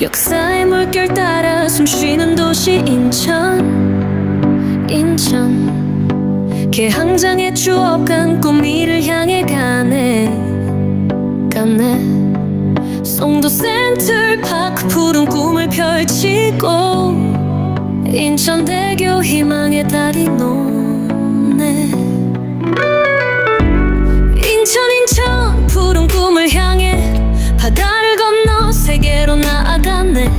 역사의 물결 따라 숨쉬는 도시 인천. 인천. 개항장의 추억 안고 미를 향해 가네. 가네. 송도 센트럴파크 푸른 꿈을 펼치고 인천대교 희망의 달이 노네. 인천 인천. 푸른 꿈을 향해 세계로 나아가네.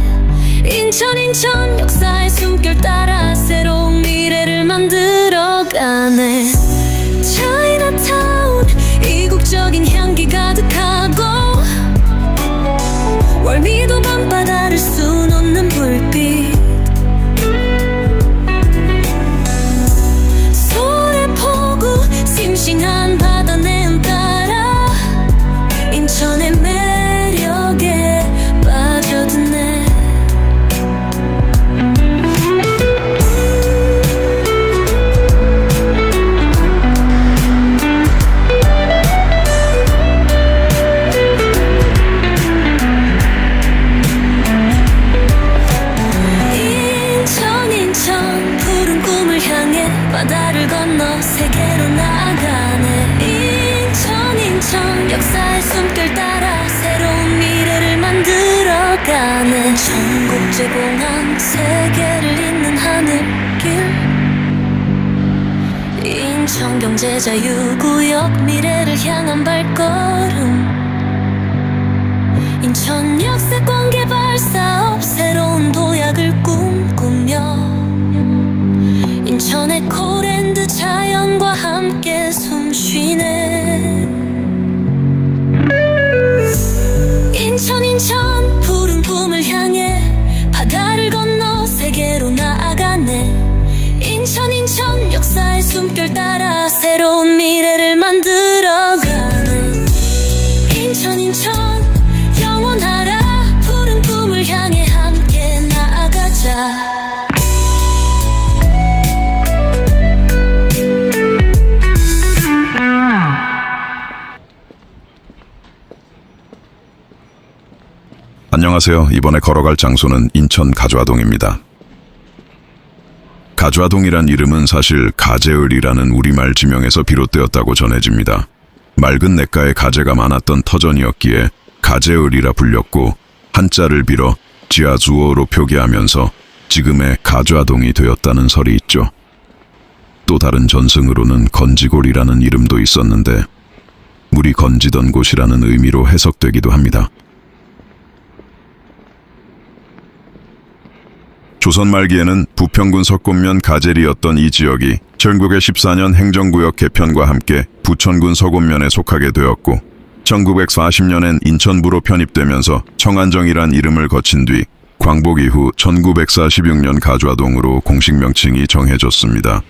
인천 인천 역사의 숨결 따라 새로운 미래를 만들어가네. 차이나타운 이국적인 향기 가득하고 월미도 밤바다를 바다를 건너 세계로 나아가네. 인천 인천 역사의 숨결 따라 새로운 미래를 만들어가네. 전국 제공항 세계를 잇는 하늘길. 인천 경제 자유구역 미래를 향한 발걸음. 인천 역세권 개발 사업 숨결 따라 새로운 미래를 만들어가네 인천 인천 영원하라 푸른 꿈을 향해 함께 나아가자 안녕하세요. 이번에 걸어갈 장소는 인천 가좌동입니다. 가좌동이란 이름은 사실 가재을이라는 우리말 지명에서 비롯되었다고 전해집니다. 맑은 냇가에 가재가 많았던 터전이었기에 가재을이라 불렸고 한자를 빌어 지하주어로 표기하면서 지금의 가좌동이 되었다는 설이 있죠. 또 다른 전승으로는 건지골이라는 이름도 있었는데 물이 건지던 곳이라는 의미로 해석되기도 합니다. 조선 말기에는 부평군 석곤면 가젤이었던 이 지역이 전국의 14년 행정구역 개편과 함께 부천군 서곤면에 속하게 되었고 1940년엔 인천부로 편입되면서 청안정이란 이름을 거친 뒤 광복 이후 1946년 가좌동으로 공식 명칭이 정해졌습니다.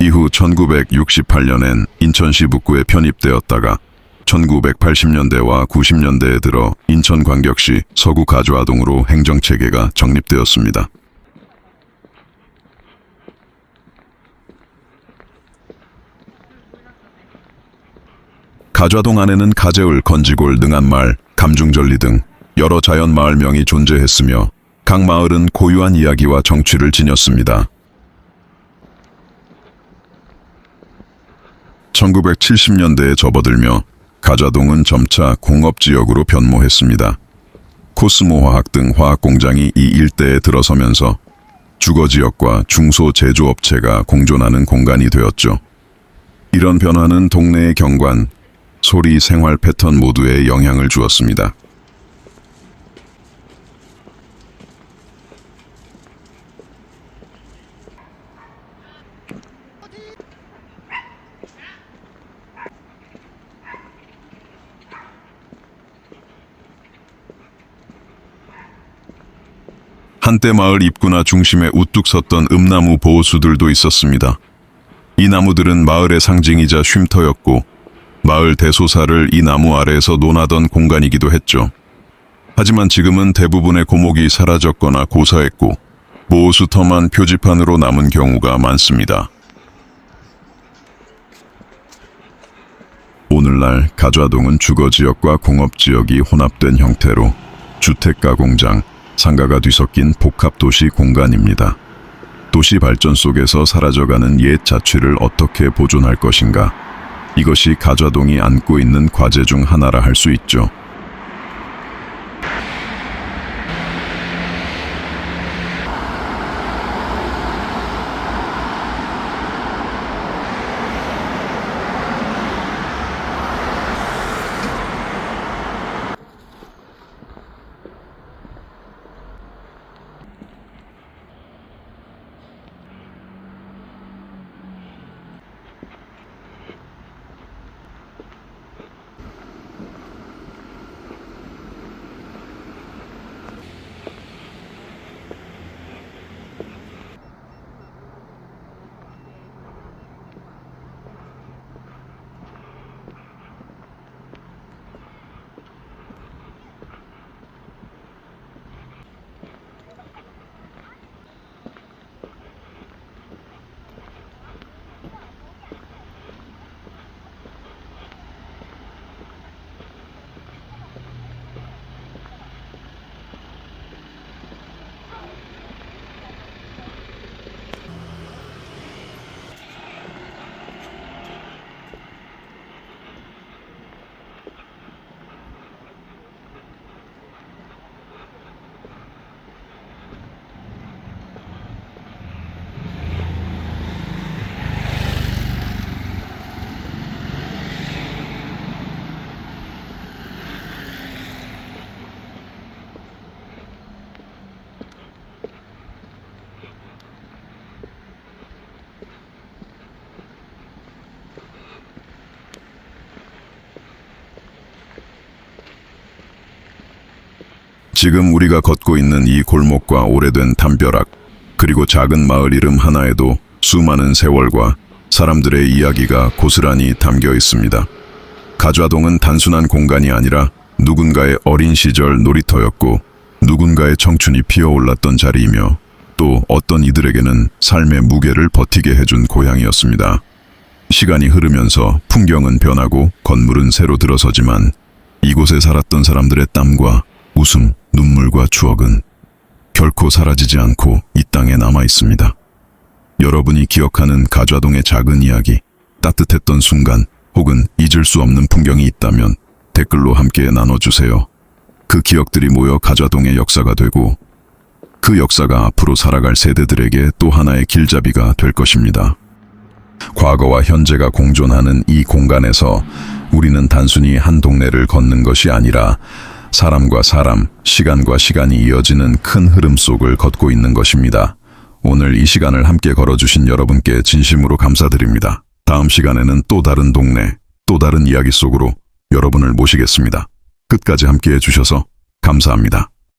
이후 1968년엔 인천시 북구에 편입되었다가 1980년대와 90년대에 들어 인천광역시 서구 가좌동으로 행정체계가 정립되었습니다. 가좌동 안에는 가재울, 건지골, 능한마을, 감중절리 등 여러 자연 마을명이 존재했으며 각 마을은 고유한 이야기와 정취를 지녔습니다. 1970년대에 접어들며 가좌동은 점차 공업지역으로 변모했습니다. 코스모화학 등 화학공장이 이 일대에 들어서면서 주거지역과 중소제조업체가 공존하는 공간이 되었죠. 이런 변화는 동네의 경관, 소리, 생활 패턴 모두에 영향을 주었습니다. 한때 마을 입구나 중심에 우뚝 섰던 음나무 보호수들도 있었습니다. 이 나무들은 마을의 상징이자 쉼터였고 마을 대소사를 이 나무 아래에서 논하던 공간이기도 했죠. 하지만 지금은 대부분의 고목이 사라졌거나 고사했고 보호수터만 표지판으로 남은 경우가 많습니다. 오늘날 가좌동은 주거지역과 공업지역이 혼합된 형태로 주택가 공장, 상가가 뒤섞인 복합 도시 공간입니다. 도시 발전 속에서 사라져가는 옛 자취를 어떻게 보존할 것인가? 이것이 가좌동이 안고 있는 과제 중 하나라 할 수 있죠. 지금 우리가 걷고 있는 이 골목과 오래된 담벼락, 그리고 작은 마을 이름 하나에도 수많은 세월과 사람들의 이야기가 고스란히 담겨 있습니다. 가좌동은 단순한 공간이 아니라 누군가의 어린 시절 놀이터였고 누군가의 청춘이 피어올랐던 자리이며 또 어떤 이들에게는 삶의 무게를 버티게 해준 고향이었습니다. 시간이 흐르면서 풍경은 변하고 건물은 새로 들어서지만 이곳에 살았던 사람들의 땀과 웃음, 눈물과 추억은 결코 사라지지 않고 이 땅에 남아 있습니다. 여러분이 기억하는 가좌동의 작은 이야기, 따뜻했던 순간, 혹은 잊을 수 없는 풍경이 있다면 댓글로 함께 나눠주세요. 그 기억들이 모여 가좌동의 역사가 되고 그 역사가 앞으로 살아갈 세대들에게 또 하나의 길잡이가 될 것입니다. 과거와 현재가 공존하는 이 공간에서 우리는 단순히 한 동네를 걷는 것이 아니라 사람과 사람, 시간과 시간이 이어지는 큰 흐름 속을 걷고 있는 것입니다. 오늘 이 시간을 함께 걸어주신 여러분께 진심으로 감사드립니다. 다음 시간에는 또 다른 동네, 또 다른 이야기 속으로 여러분을 모시겠습니다. 끝까지 함께 해주셔서 감사합니다.